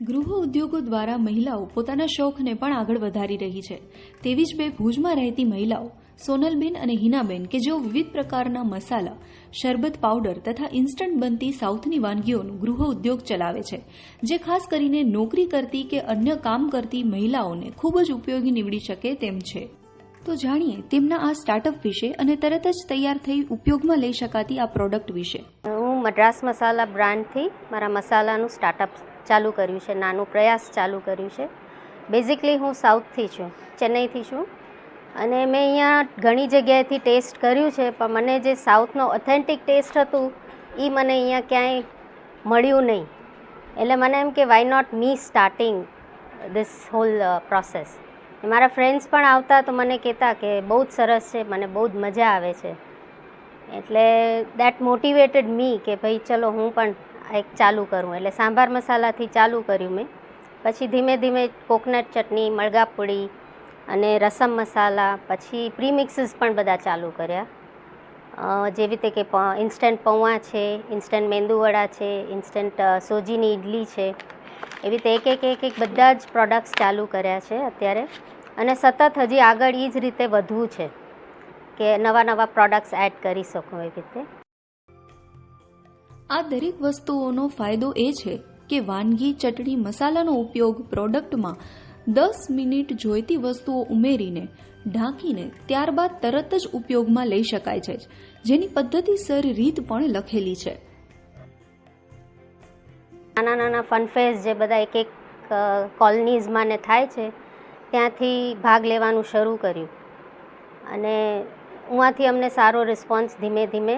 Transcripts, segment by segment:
ગૃહ ઉદ્યોગો દ્વારા મહિલાઓ પોતાના શોખને પણ આગળ વધારી રહી છે. તેવી જ બે ભુજમાં રહેતી મહિલાઓ, સોનલબેન અને હિનાબેન, કે જેઓ વિવિધ પ્રકારના મસાલા, શરબત પાવડર તથા ઇન્સ્ટન્ટ બનતી સાઉથની વાનગીઓનું ગૃહ ઉદ્યોગ ચલાવે છે, જે ખાસ કરીને નોકરી કરતી કે અન્ય કામ કરતી મહિલાઓને ખૂબ જ ઉપયોગી નીવડી શકે તેમ છે. તો જાણીએ, તેમના આ સ્ટાર્ટઅપ વિશે અને તરત જ તૈયાર થઈ ઉપયોગમાં લઈ શકાતી આ પ્રોડક્ટ વિશે. હું મદ્રાસ મસાલા બ્રાન્ડથી મારા મસાલાનું સ્ટાર્ટઅપ ચાલુ કર્યું છે, નાનું પ્રયાસ ચાલુ કર્યું છે. બેઝિકલી હું સાઉથથી છું ચેન્નઈથી છું. અને મેં અહીંયા ઘણી જગ્યાએથી ટેસ્ટ કર્યું છે, પણ મને જે સાઉથનો ઓથેન્ટિક ટેસ્ટ હતું એ મને અહીંયા ક્યાંય મળ્યું નહીં. એટલે મને એમ કે why not me starting this whole process મારા ફ્રેન્ડ્સ પણ આવતા તો મને કહેતા કે, બહુ જ સરસ છે, મને બહુ જ મજા આવે છે. એટલે દેટ મોટિવેટેડ મી કે, ભાઈ ચલો હું પણ એક ચાલુ કરું, એટલે સાંભાર મસાલાથી ચાલુ કર્યું મેં. પછી ધીમે ધીમે કોકોનટ ચટણી મળગાપુડી અને રસમ મસાલા, પછી પ્રીમિક્સીસ પણ બધા ચાલુ કર્યા. જેવી રીતે કે ઇન્સ્ટન્ટ પૌવા છે, ઇન્સ્ટન્ટ મેંદુવડા છે, ઇન્સ્ટન્ટ સોજીની ઇડલી છે. એવી રીતે એક એક એક એક બધા જ પ્રોડક્ટ્સ ચાલુ કર્યા છે અત્યારે. અને સતત હજી આગળ એ જ રીતે વધવું છે કે નવા નવા પ્રોડક્ટ્સ એડ કરી શકું એવી રીતે. આ દરેક વસ્તુઓનો ફાયદો એ છે કે વાનગી, ચટણી, મસાલાનો ઉપયોગ પ્રોડક્ટમાં દસ મિનિટ જોઈતી વસ્તુઓ ઉમેરીને ઢાંકીને ત્યારબાદ તરત જ ઉપયોગમાં લઈ શકાય છે, જેની પદ્ધતિસર રીત પણ લખેલી છે. નાના નાના ફનફેસ જે બધા એક એક કોલોનીઝમાં ને થાય છે, ત્યાંથી ભાગ લેવાનું શરૂ કર્યું. અને ઉમાંથી અમને સારો રિસ્પોન્સ ધીમે ધીમે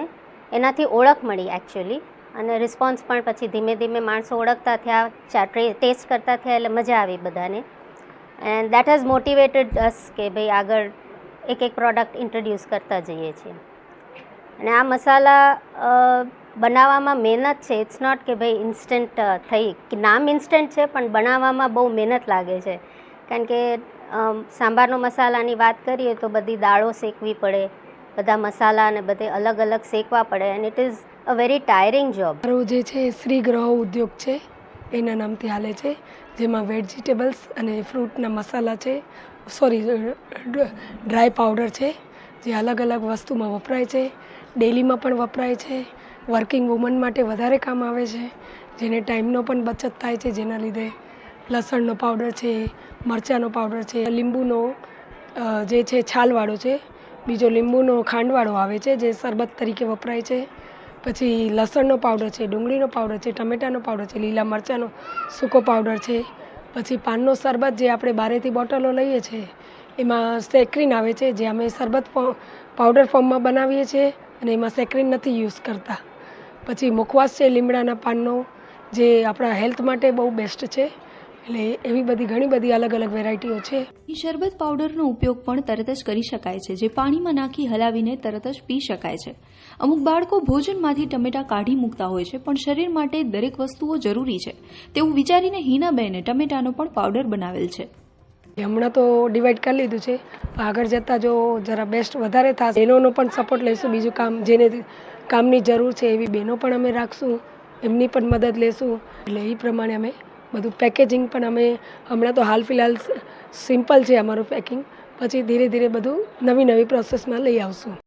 એનાથી ઓળખ મળી એકચ્યુઅલી અને રિસ્પોન્સ પણ પછી ધીમે ધીમે માણસો ઓળખતા થયા, ચા ટેસ્ટ કરતા થયા એટલે મજા આવી બધાને. And that has motivated us કે ભાઈ આગળ એક એક પ્રોડક્ટ ઇન્ટ્રોડ્યુસ કરતા જઈએ છીએ. અને આ મસાલા બનાવવામાં મહેનત છે. ઇટ્સ નોટ કે ભાઈ ઇન્સ્ટન્ટ થઈ, કે નામ ઇન્સ્ટન્ટ છે, પણ બનાવવામાં બહુ મહેનત લાગે છે. કારણ કે સાંભારનો મસાલાની વાત કરીએ તો બધી દાળો શેકવી પડે બધા મસાલા અને બધે અલગ અલગ શેકવા પડે and it is a very tiring job મારો જે છે શ્રી ગ્રહ ઉદ્યોગ છે, એના નામથી હાલે છે, જેમાં વેજીટેબલ્સ અને ફ્રૂટના મસાલા છે સોરી ડ્રાય પાવડર છે, જે અલગ અલગ વસ્તુમાં વપરાય છે, ડેલીમાં પણ વપરાય છે, વર્કિંગ વુમન માટે વધારે કામ આવે છે, જેને ટાઈમનો પણ બચત થાય છે, જેના લીધે લસણનો પાવડર છે, મરચાંનો પાવડર છે, લીંબુનો જે છે છાલવાળો છે બીજો લીંબુનો ખાંડવાળો આવે છે, જે શરબત તરીકે વપરાય છે. પછી લસણનો પાવડર છે, ડુંગળીનો પાવડર છે, ટમેટાનો પાવડર છે, લીલા મરચાંનો સૂકો પાવડર છે. પછી પાનનો શરબત જે આપણે બારેથી બોટલો લઈએ છીએ, એમાં સેક્રીન આવે છે, જે અમે શરબત પાવડર ફોર્મમાં બનાવીએ છીએ અને એમાં સેક્રીન નથી યુઝ કરતા. પછી મુખવાસ છે લીમડાના પાનનો, જે આપણા હેલ્થ માટે બહુ બેસ્ટ છે. એટલે એવી બધી ઘણી બધી અલગ અલગ વેરાયટીઓ છે. એ શરબત પાવડરનો ઉપયોગ પણ તરત જ કરી શકાય છે જે પાણીમાં નાખી હલાવીને તરત જ પી શકાય છે. અમુક બાળકો ભોજનમાંથી ટમેટા કાઢી મૂકતા હોય છે પણ શરીર માટે દરેક વસ્તુઓ જરૂરી છે. તેવું વિચારીને હિનાબેને ટમેટાનો પણ પાવડર બનાવેલ છે. હમણાં તો ડિવાઈડ કરી લીધું છે. આગળ જતાં જો જરા બેસ્ટ વધારે થશે બહેનોનો પણ સપોર્ટ લઈશું બીજું કામ જેને કામની જરૂર છે એવી બહેનો પણ અમે રાખશું. એમની પણ મદદ લેશું. એટલે એ પ્રમાણે અમે બધું પેકેજિંગ પણ અમે હમણાં તો હાલ ફિલહાલ સિમ્પલ છે અમારું પેકિંગ પછી ધીરે ધીરે બધું નવી નવી પ્રોસેસમાં લઈ આવશું.